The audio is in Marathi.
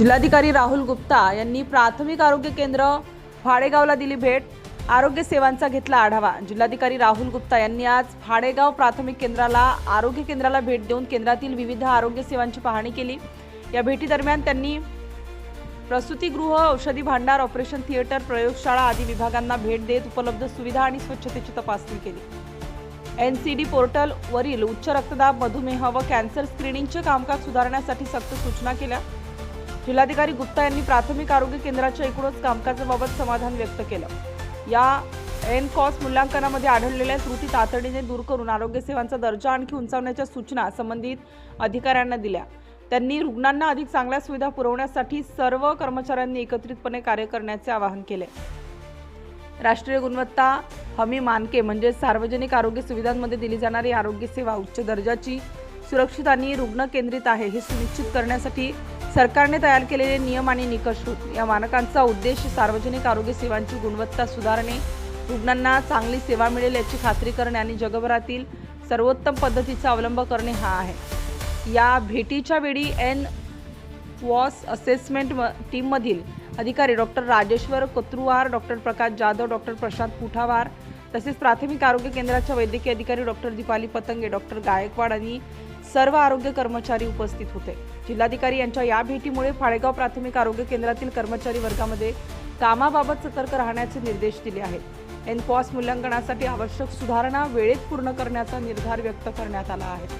जिल्हाधिकारी राहुल गुप्ता यांनी प्राथमिक आरोग्य केंद्र फाडेगावला दिली भेट. आरोग्य सेवांचा घेतला आढावा. जिल्हाधिकारी राहुल गुप्ता यांनी आज फाडेगाव प्राथमिक केंद्राला आरोग्य केंद्राला भेट देऊन केंद्रातील विविध आरोग्य सेवांची पाहणी केली. या भेटीदरम्यान त्यांनी प्रसूतीगृह औषधी भांडार ऑपरेशन थिएटर प्रयोगशाळा आदी विभागांना भेट देत उपलब्ध सुविधा आणि स्वच्छतेची तपासणी केली. एन सी डी पोर्टलवरील उच्च रक्तदाब मधुमेह व कॅन्सर स्क्रीनिंगचे कामकाज सुधारण्यासाठी सक्त सूचना केल्या. जिल्हाधिकारी गुप्ता यांनी प्राथमिक आरोग्य केंद्राच्या एकूणच कामकाजाबाबत समाधान व्यक्त केलं. या एन कॉस मूल्यांकनामध्ये आढळलेल्या त्रुटी तातडीने दूर करून आरोग्य सेवांचा दर्जा आणखी उंचावण्याच्या सूचना संबंधित अधिकाऱ्यांना दिल्या. त्यांनी रुग्णांना अधिक चांगल्या सुविधा पुरवण्यासाठी सर्व कर्मचाऱ्यांनी एकत्रितपणे कार्य करण्याचे आवाहन केले. राष्ट्रीय गुणवत्ता हमी मानके म्हणजे सार्वजनिक आरोग्य सुविधांमध्ये दिली जाणारी आरोग्य सेवा उच्च दर्जाची सुरक्षित आणि रुग्ण केंद्रित आहे हे सुनिश्चित करण्यासाठी सरकारने तयार केलेले नियम आणि निकष या मानकांचा उद्देश सार्वजनिक आरोग्य सेवांची गुणवत्ता सुधारणे रुग्णांना चांगली सेवा मिळेल याची खात्री करणे आणि जगभरातील सर्वोत्तम पद्धतीचा अवलंब करणे हा आहे. या भेटीच्या वेळी एन वॉस असेसमेंट म- टीममधील अधिकारी doctor Rajeshwar Kotruwar doctor Prakash Jadhav doctor Prashant Puthawar तसेच प्राथमिक आरोग्य केंद्राच्या वैद्यकीय अधिकारी डॉक्टर दीपाली पतंगे डॉक्टर गायकवाड आणि सर्व आरोग्य कर्मचारी उपस्थित होते. जिल्हाधिकारी यांच्या या भेटीमुळे फाळेगाव प्राथमिक आरोग्य केंद्रातील कर्मचारी वर्गामध्ये कामाबाबत सतर्क राहण्याचे निर्देश दिले आहेत. एनपॉस मूल्यांकनासाठी आवश्यक सुधारणा वेळेत पूर्ण करण्याचा निर्धार व्यक्त करण्यात आला आहे.